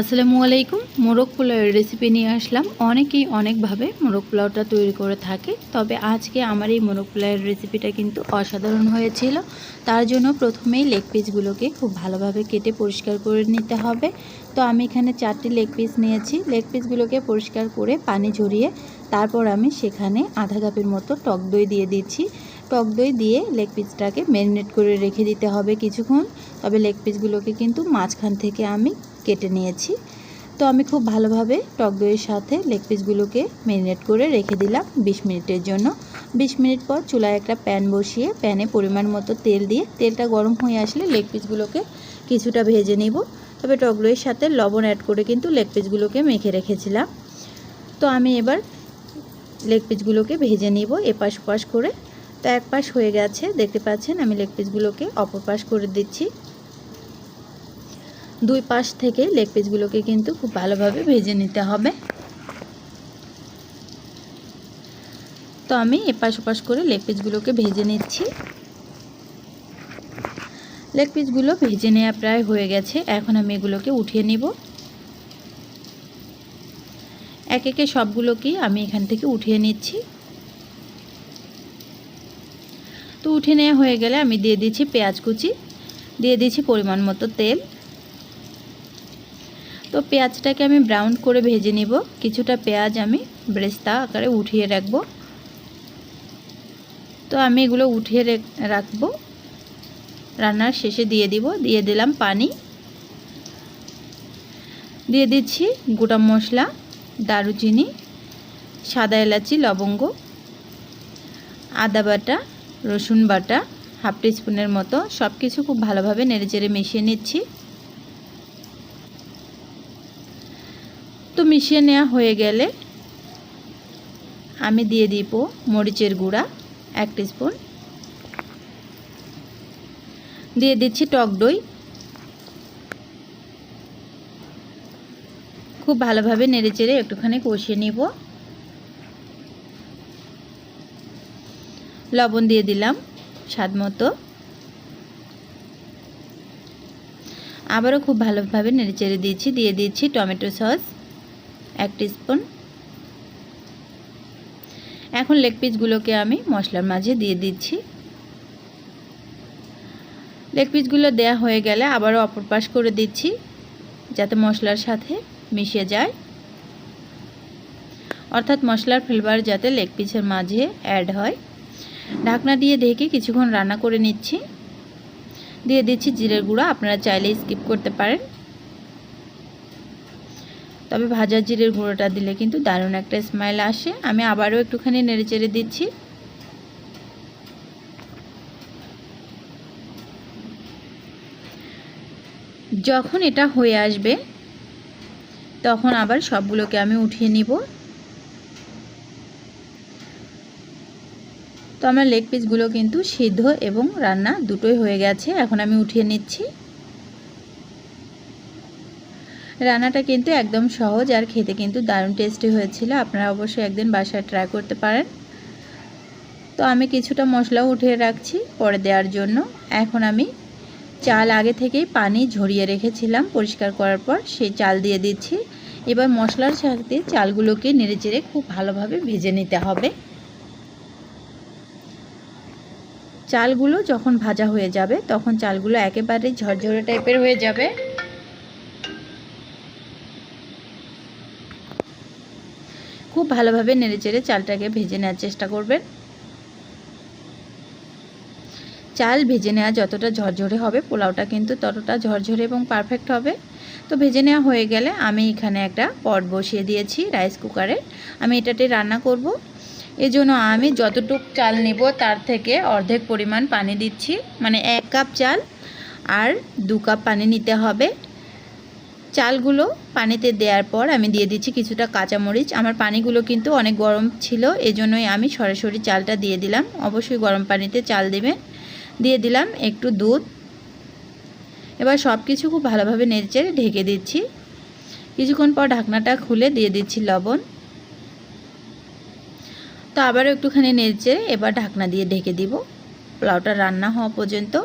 আসসালামু আলাইকুম। মোরগ পোলাওয়ের রেসিপি নিয়ে আসলাম। অনেকেই অনেকভাবে মোরগ পোলাওটা তৈরি করে থাকে। তবে আজকে আমার এই মোরগ পোলাওয়ের রেসিপিটা কিন্তু অসাধারণ হয়েছিল। তার জন্য প্রথমেই লেগ পিসগুলোকে খুব ভালোভাবে কেটে পরিষ্কার করে নিতে হবে। তো আমি এখানে চারটি লেগ পিস নিয়েছি। লেগ পিসগুলোকে পরিষ্কার করে পানি ঝরিয়ে তারপর আমি সেখানে আধা কাপের মতো টক দই দিয়ে দিচ্ছি। টক দই দিয়ে লেগ পিসটাকে ম্যারিনেট করে রেখে দিতে হবে কিছুক্ষণ। তবে লেগ পিসগুলোকে কিন্তু মাঝখান থেকে আমি কেটে নিয়েছি। তো আমি খুব ভালোভাবে টক দইয়ের সাথে লেগ পিসগুলোকে ম্যারিনেট করে রেখে দিলাম 20 মিনিটের জন্য। 20 মিনিট পর চুলায় একটা প্যান বসিয়ে প্যানে পরিমাণ মতো তেল দিয়ে, তেলটা গরম হয়ে আসলে লেগ পিসগুলোকে কিছুটা ভেজে নিব। তবে টক দইয়ের সাথে লবণ অ্যাড করে কিন্তু লেগ পিসগুলোকে মেখে রেখেছিলাম। তো আমি এবার লেগ পিসগুলোকে ভেজে নিব এপাশ ওপাশ করে। তো এক পাশ হয়ে গেছে, দেখতে পাচ্ছেন আমি লেগ পিসগুলোকে অপর পাশ করে দিচ্ছি। দুই পাশ থেকে লেগ পিসগুলোকে কিন্তু খুব ভালোভাবে ভেজে নিতে হবে। তো আমি এপাশ ওপাশ করে লেগ পিসগুলোকে ভেজে নিচ্ছি। লেগ পিসগুলো ভেজে নেওয়া প্রায় হয়ে গেছে। এখন আমি এগুলোকে উঠিয়ে নিব। এক একে সবগুলোকেই আমি এখান থেকে উঠিয়ে নিচ্ছি। তো উঠে নেওয়া হয়ে গেলে আমি দিয়ে দিচ্ছি পেঁয়াজ কুচি, দিয়ে দিচ্ছি পরিমাণ মতো তেল। তো পেঁয়াজটাকে আমি ব্রাউন করে ভেজে নিব। কিছুটা পেঁয়াজ আমি ব্রেস্তা আকারে উঠিয়ে রাখব। তো আমি এগুলো উঠিয়ে রাখব। রান্নার শেষে দিয়ে দিব। দিয়ে দিলাম পানি। দিয়ে দিচ্ছি গোটা মশলা, দারুচিনি, সাদা এলাচি, লবঙ্গ, আদা বাটা, রসুন বাটা, হাফ টিস্পুনের মতো। সব কিছু খুব ভালোভাবে নেড়েচেড়ে মিশিয়ে নিচ্ছি। তো মিশিয়ে নেওয়া হয়ে গেলে আমি দিয়ে দিব মরিচের গুঁড়া, এক স্পুন দিয়ে দিচ্ছি টক দই। খুব ভালোভাবে নেড়েচেড়ে একটুখানি কষিয়ে নিব। লবণ দিয়ে দিলাম স্বাদ মতো। আবারও খুব ভালোভাবে নেড়েচেড়ে দিয়েছি, দিয়ে দিচ্ছি টমেটো সস। এক স্পুন এখন লেগ পিসগুলোকে আমি মশলার মাঝে দিয়ে দিচ্ছি। লেগ পিসগুলো দেয়া হয়ে গেলে আবারও অপর পাশ করে দিচ্ছি, যাতে মশলার সাথে মিশে যায়। অর্থাৎ মশলার ফ্লেভার যাতে লেগ পিসের মাঝে অ্যাড হয়। ঢাকনা দিয়ে ঢেকে কিছুক্ষণ রান্না করে নিচ্ছি। দিয়ে দিচ্ছি জিরের গুঁড়া, আপনারা চাইলে স্কিপ করতে পারেন। তবে ভাজা জিরের গুঁড়োটা দিলে কিন্তু দারুণ একটা স্মাইল আসে। আমি আবারও একটুখানি নেড়েচেড়ে দিচ্ছি। যখন এটা হয়ে আসবে, তখন আবার সবগুলোকে আমি উঠিয়ে নিব। তো আমার লেগ পিসগুলো কিন্তু সিদ্ধ এবং রান্না দুটোই হয়ে গেছে, এখন আমি উঠিয়ে নিচ্ছি। রান্নাটা কিন্তু একদম সহজ আর খেতে কিন্তু দারুণ টেস্টি হয়েছিল। আপনারা অবশ্যই একদিন বাসায় ট্রাই করতে পারেন। তো আমি কিছুটা মশলাও উঠিয়ে রাখছি পরে দেওয়ার জন্য। এখন আমি চাল আগে থেকেই পানি ঝরিয়ে রেখেছিলাম পরিষ্কার করার পর, সেই চাল দিয়ে দিচ্ছি। এবার মশলার সাথে চালগুলোকে নেড়েচেড়ে খুব ভালোভাবে ভেজে নিতে হবে। চালগুলো যখন ভাজা হয়ে যাবে, তখন চালগুলো একেবারে ঝরঝরে টাইপের হয়ে যাবে। খুব ভালোভাবে নেড়েচেড়ে চালটাকে ভেজে নেওয়ার চেষ্টা করবেন। চাল ভেজে নেওয়া যতটা ঝরঝরে হবে, পোলাওটা কিন্তু ততটা ঝরঝরে এবং পারফেক্ট হবে। তো ভেজে নেওয়া হয়ে গেলে আমি এখানে একটা পট বসিয়ে দিয়েছি রাইস কুকারে আমি এটাতে রান্না করব। এজন্য আমি যতটুক চাল নেব তার থেকে অর্ধেক পরিমাণ পানি দিচ্ছি। মানে এক কাপ চাল আর দু কাপ পানি নিতে হবে। চালগুলো পানিতে দেওয়ার পর আমি দিয়ে দিচ্ছি কিছুটা কাঁচামরিচ। আমার পানিগুলো কিন্তু অনেক গরম ছিল, এজন্যই আমি সরাসরি চালটা দিয়ে দিলাম। অবশ্যই গরম পানিতে চাল দেবেন। দিয়ে দিলাম একটু দুধ। এবার সব কিছু খুব ভালোভাবে নেড়ে ঢেকে দিচ্ছি। কিছুক্ষণ পর ঢাকনাটা খুলে দিয়ে দিচ্ছি লবণ। তো আবারও একটুখানি নেড়ে এবার ঢাকনা দিয়ে ঢেকে দিব। পোলাওটা রান্না হওয়া পর্যন্ত।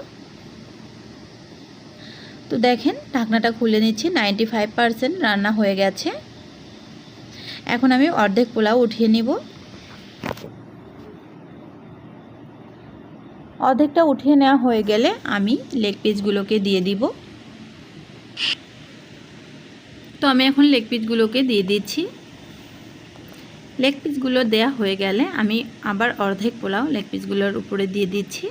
তো দেখেন, ঢাকনাটা খুলে নিচ্ছি নাইনটি ফাইভ পারসেন্ট রান্না হয়ে গেছে। এখন আমি অর্ধেক পোলাও উঠিয়ে নিব। অর্ধেকটা উঠিয়ে নেওয়া হয়ে গেলে আমি লেগ পিসগুলোকে দিয়ে দিব। তো আমি এখন লেগ পিসগুলোকে দিয়ে দিচ্ছি। লেগ পিসগুলো দেয়া হয়ে গেলে আমি আবার অর্ধেক পোলাও লেগ পিসগুলোর উপরে দিয়ে দিচ্ছি।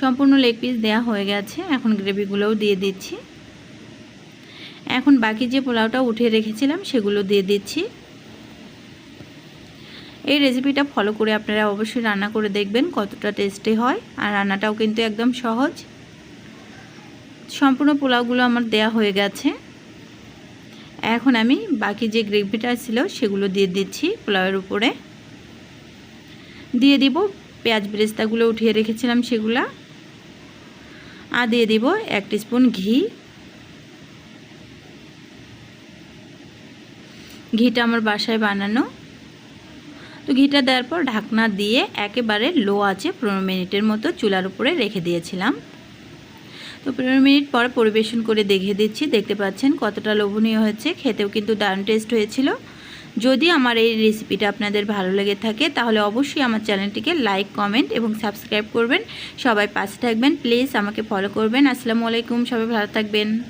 সম্পূর্ণ লেগ পিস দেওয়া হয়ে গেছে। এখন গ্রেভিগুলোও দিয়ে দিচ্ছি। এখন বাকি যে পোলাওটা উঠিয়ে রেখেছিলাম, সেগুলো দিয়ে দিচ্ছি। এই রেসিপিটা ফলো করে আপনারা অবশ্যই রান্না করে দেখবেন, কতটা টেস্টি হয়। আর রান্নাটাও কিন্তু একদম সহজ। সম্পূর্ণ পোলাওগুলো আমার দেয়া হয়ে গেছে। এখন আমি বাকি যে গ্রেভিটা ছিল, সেগুলো দিয়ে দিচ্ছি পোলাওয়ের উপরে। দিয়ে দিব, পেঁয়াজ বেরেস্তাগুলো উঠিয়ে রেখেছিলাম সেগুলা। আর দিয়ে দিব এক স্পুন ঘি। ঘিটা আমার বাসায় বানানো। তো ঘিটা দেওয়ার পর ঢাকনা দিয়ে একেবারে লো আছে, পনেরো মিনিটের মতো চুলার উপরে রেখে দিয়েছিলাম। তো পনেরো মিনিট পর পরিবেশন করে দেখে দিচ্ছি। দেখতে পাচ্ছেন কতটা লোভনীয় হয়েছে। খেতেও কিন্তু দারুণ টেস্ট হয়েছিল। যদি আমার এই রেসিপিটা আপনাদের ভালো লেগে থাকে, তাহলে অবশ্যই আমার চ্যানেলটিকে লাইক কমেন্ট এবং সাবস্ক্রাইব করবেন। সবাই পাশে থাকবেন। প্লিজ আমাকে ফলো করবেন। আসসালামু আলাইকুম। সবাই ভালো থাকবেন।